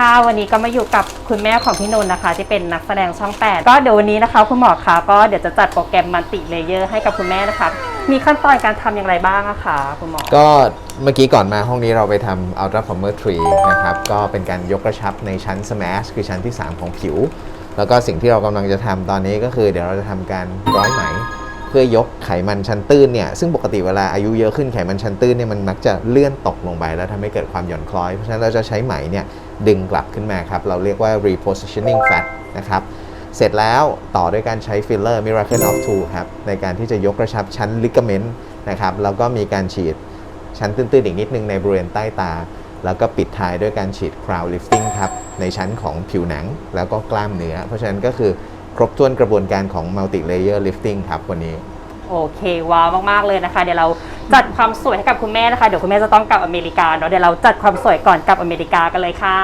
ค่ะ วันนี้ก็มาอยู่กับคุณแม่ของพี่นนท์นะคะ ที่เป็นนักแสดงช่อง8ก็เดี๋ยววันนี้นะคะ คุณหมอคะก็เดี๋ยวจะจัดโปรแกรมมัลติเลเยอร์ให้กับคุณแม่นะคะ มีขั้นตอนการทำอย่างไรบ้างอะคะคุณหมอ ก็เมื่อกี้ก่อนมาห้องนี้เราไปทำ Ultra Former 3 นะครับ ก็เป็นการยกกระชับในชั้น Smash คือชั้นที่ 3 ของผิว แล้วก็สิ่งที่เรากำลังจะทำตอนนี้ก็คือ เดี๋ยวเราจะทำการร้อยไหม เพื่อยกไขมันชั้นตื้นเนี่ยซึ่งปกติเวลาอายุเยอะขึ้นไขมันชั้นตื้นเนี่ยมันมักจะเลื่อนตกลงไปแล้วทำให้เกิดความหย่อนคล้อย เพราะฉะนั้นเราจะใช้ไหมเนี่ยดึงกลับขึ้นมาครับ เราเรียกว่า repositioning fat นะครับเสร็จแล้วต่อด้วยการใช้ฟิลเลอร์ Miracle of Two ครับในการที่จะยกกระชับชั้นลิกเมนต์นะครับแล้วก็มีการฉีดชั้นตื้นๆอีกนิดนึงในบริเวณใต้ตา แล้วก็ปิดท้ายด้วยการฉีด crown lifting ครับในชั้นของผิวหนังแล้วก็กล้ามเนื้อ เพราะฉะนั้นก็คือ รบถ้วนกระบวนการของ multi layer lifting ครับวันนี้ โอเคว้าวมากๆเลยนะคะ เดี๋ยวเราจัดความสวยให้กับคุณแม่นะคะ เดี๋ยวคุณแม่จะต้องกลับอเมริกาเนาะเดี๋ยวเราจัดความสวยก่อนกลับอเมริกากันเลยค่ะ